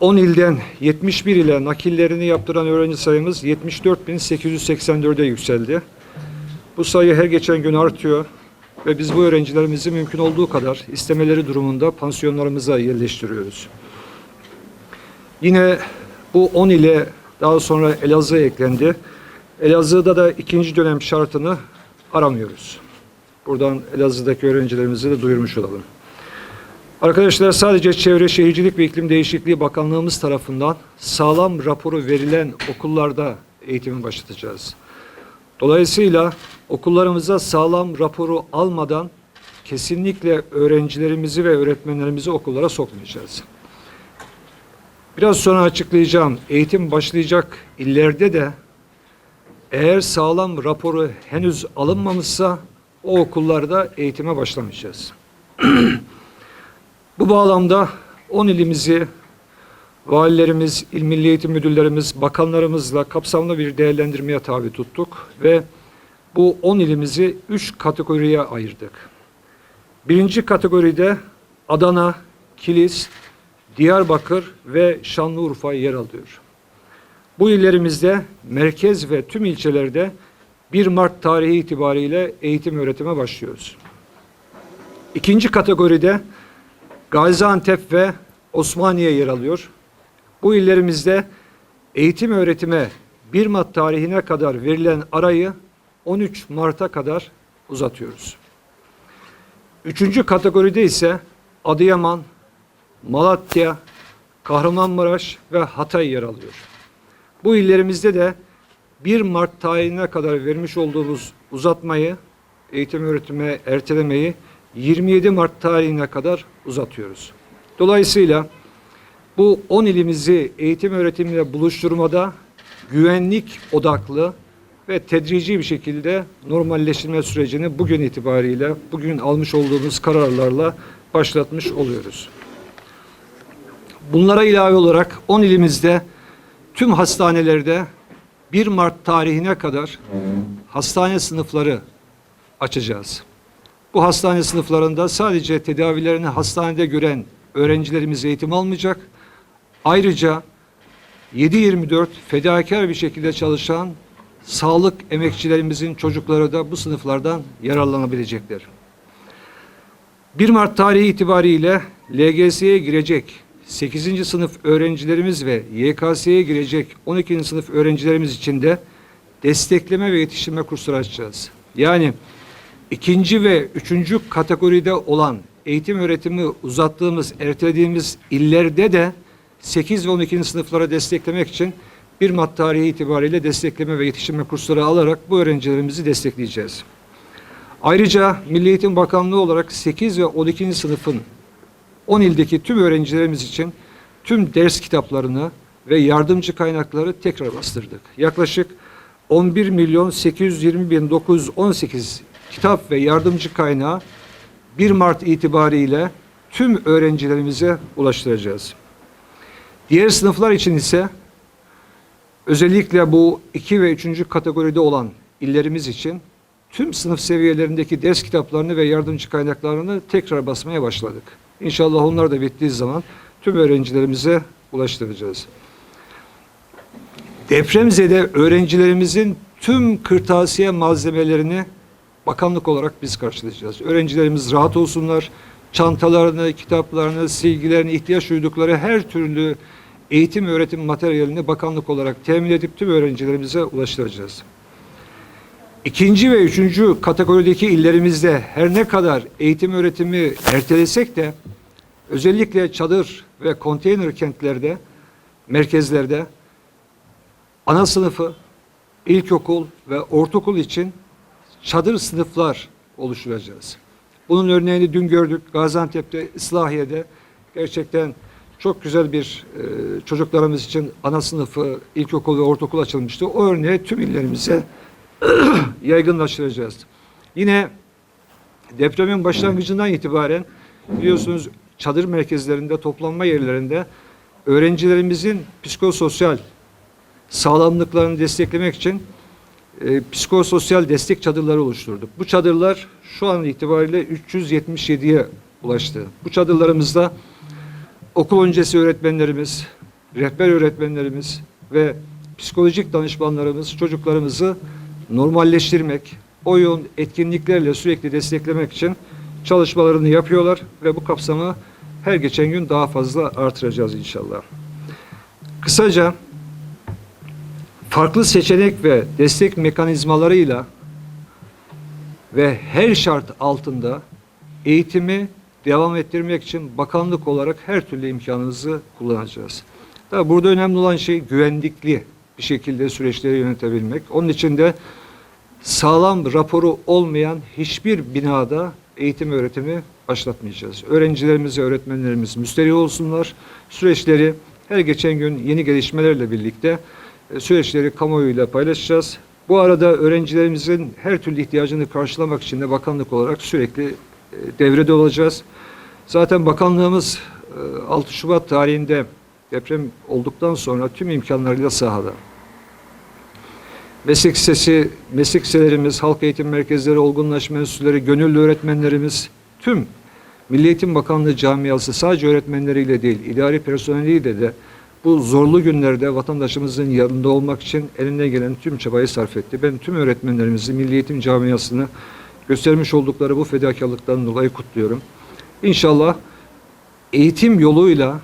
10 ilden 71 ile nakillerini yaptıran öğrenci sayımız 74.884'e yükseldi. Bu sayı her geçen gün artıyor ve biz bu öğrencilerimizi mümkün olduğu kadar istemeleri durumunda pansiyonlarımıza yerleştiriyoruz. Yine bu 10 ile daha sonra Elazığ eklendi. Elazığ'da da ikinci dönem şartını aramıyoruz. Buradan Elazığ'daki öğrencilerimize de duyurmuş olalım. Arkadaşlar sadece Çevre Şehircilik ve İklim Değişikliği Bakanlığımız tarafından sağlam raporu verilen okullarda eğitimi başlatacağız. Dolayısıyla okullarımıza sağlam raporu almadan kesinlikle öğrencilerimizi ve öğretmenlerimizi okullara sokmayacağız. Biraz sonra açıklayacağım. Eğitim başlayacak illerde de eğer sağlam raporu henüz alınmamışsa o okullarda eğitime başlamayacağız. Bu bağlamda 10 ilimizi valilerimiz, il milli eğitim müdürlerimiz, bakanlarımızla kapsamlı bir değerlendirmeye tabi tuttuk ve bu 10 ilimizi 3 kategoriye ayırdık. Birinci kategoride Adana, Kilis, Diyarbakır ve Şanlıurfa yer alıyor. Bu illerimizde merkez ve tüm ilçelerde 1 Mart tarihi itibariyle eğitim öğretime başlıyoruz. İkinci kategoride Gaziantep ve Osmaniye yer alıyor. Bu illerimizde eğitim öğretime 1 Mart tarihine kadar verilen arayı 13 Mart'a kadar uzatıyoruz. Üçüncü kategoride ise Adıyaman, Malatya, Kahramanmaraş ve Hatay yer alıyor. Bu illerimizde de 1 Mart tarihine kadar vermiş olduğumuz uzatmayı, eğitim öğretime ertelemeyi 27 Mart tarihine kadar uzatıyoruz. Dolayısıyla bu 10 ilimizi eğitim öğretimle buluşturmada güvenlik odaklı ve tedrici bir şekilde normalleştirme sürecini bugün itibariyle, bugün almış olduğumuz kararlarla başlatmış oluyoruz. Bunlara ilave olarak 10 ilimizde tüm hastanelerde 1 Mart tarihine kadar hastane sınıfları açacağız. Bu hastane sınıflarında sadece tedavilerini hastanede gören öğrencilerimiz eğitim almayacak. Ayrıca 7-24 fedakar bir şekilde çalışan sağlık emekçilerimizin çocukları da bu sınıflardan yararlanabilecekler. 1 Mart tarihi itibariyle LGS'ye girecek 8. sınıf öğrencilerimiz ve YKS'ye girecek 12. sınıf öğrencilerimiz için de destekleme ve yetiştirme kursları açacağız. Yani ikinci ve üçüncü kategoride olan eğitim öğretimi uzattığımız, ertelediğimiz illerde de 8 ve 12. sınıflara desteklemek için 1 Mart tarihi itibariyle destekleme ve yetiştirme kursları alarak bu öğrencilerimizi destekleyeceğiz. Ayrıca Milli Eğitim Bakanlığı olarak 8 ve 12. sınıfın 10 ildeki tüm öğrencilerimiz için tüm ders kitaplarını ve yardımcı kaynakları tekrar bastırdık. Yaklaşık 11 milyon 820 bin 918 kitap ve yardımcı kaynağı 1 Mart itibariyle tüm öğrencilerimize ulaştıracağız. Diğer sınıflar için ise özellikle bu 2 ve 3. kategoride olan illerimiz için tüm sınıf seviyelerindeki ders kitaplarını ve yardımcı kaynaklarını tekrar basmaya başladık. İnşallah onlar da bittiği zaman tüm öğrencilerimize ulaştıracağız. Depremzede öğrencilerimizin tüm kırtasiye malzemelerini bakanlık olarak biz karşılayacağız. Öğrencilerimiz rahat olsunlar. Çantalarını, kitaplarını, silgilerini, ihtiyaç duydukları her türlü eğitim öğretim materyalini bakanlık olarak temin edip tüm öğrencilerimize ulaştıracağız. İkinci ve üçüncü kategorideki illerimizde her ne kadar eğitim öğretimi ertelesek de özellikle çadır ve konteyner kentlerde, merkezlerde ana sınıfı, ilkokul ve ortaokul için çadır sınıflar oluşturacağız. Bunun örneğini dün gördük Gaziantep'te, İslahiye'de gerçekten çok güzel bir e, çocuklarımız için ana sınıfı, ilkokul ve ortaokul açılmıştı. O örneği tüm illerimize yaygınlaştıracağız. Yine depremin başlangıcından itibaren biliyorsunuz çadır merkezlerinde, toplanma yerlerinde öğrencilerimizin psikososyal sağlamlıklarını desteklemek için e, psikososyal destek çadırları oluşturduk. Bu çadırlar şu an itibariyle 377'ye ulaştı. Bu çadırlarımızda okul öncesi öğretmenlerimiz, rehber öğretmenlerimiz ve psikolojik danışmanlarımız çocuklarımızı normalleştirmek, oyun, etkinliklerle sürekli desteklemek için çalışmalarını yapıyorlar ve bu kapsamı her geçen gün daha fazla artıracağız inşallah. Kısaca farklı seçenek ve destek mekanizmalarıyla ve her şart altında eğitimi devam ettirmek için bakanlık olarak her türlü imkanımızı kullanacağız. Tabii burada önemli olan şey güvenlikli bir şekilde süreçleri yönetebilmek. Onun için de sağlam raporu olmayan hiçbir binada eğitim öğretimi başlatmayacağız. Öğrencilerimiz ve öğretmenlerimiz müsterih olsunlar. Süreçleri her geçen gün yeni gelişmelerle birlikte süreçleri kamuoyuyla paylaşacağız. Bu arada öğrencilerimizin her türlü ihtiyacını karşılamak için de bakanlık olarak sürekli e, devrede olacağız. Zaten bakanlığımız e, 6 Şubat tarihinde deprem olduktan sonra tüm imkanlarıyla sahada. Meslek lisesi, meslek liselerimiz, halk eğitim merkezleri, olgunlaşma enstitüleri, gönüllü öğretmenlerimiz, tüm Milli Eğitim Bakanlığı camiası sadece öğretmenleriyle değil, idari personeliyle de bu zorlu günlerde vatandaşımızın yanında olmak için eline gelen tüm çabayı sarf etti. Ben tüm öğretmenlerimizi, Milli Eğitim camiasını göstermiş oldukları bu fedakarlıktan dolayı kutluyorum. İnşallah eğitim yoluyla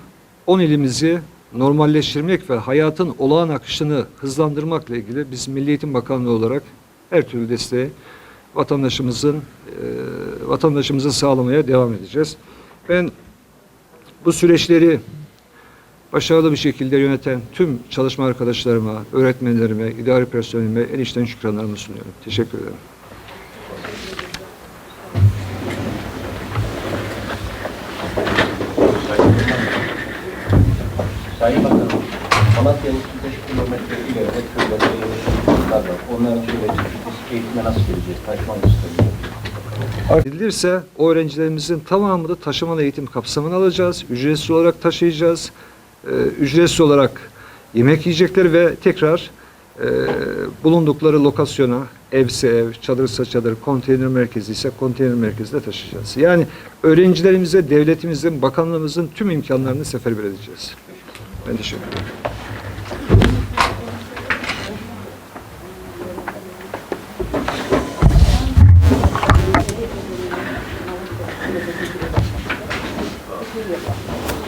10 ilimizi normalleştirmek ve hayatın olağan akışını hızlandırmakla ilgili biz Milli Eğitim Bakanlığı olarak her türlü desteği vatandaşımızın e, vatandaşımıza sağlamaya devam edeceğiz. Ben bu süreçleri başarılı bir şekilde yöneten tüm çalışma arkadaşlarıma, öğretmenlerime, idari personelime en içten şükranlarımı sunuyorum. Teşekkür ederim. Sayın Bakanım, Malatya'nın 35 kilometre ileride köyde yerleşimler var. Onların şöyle biz eğitime nasıl geleceğiz? Taşman istiyoruz. Edilirse o öğrencilerimizin tamamını taşımalı eğitim kapsamına alacağız. Ücretsiz olarak taşıyacağız. Ee, ücretsiz olarak yemek yiyecekler ve tekrar e, bulundukları lokasyona evse ev, çadırsa çadır, konteyner merkezi ise konteyner merkezine taşıyacağız. Yani öğrencilerimize devletimizin, bakanlığımızın tüm imkanlarını seferber edeceğiz. Ben teşekkür ederim.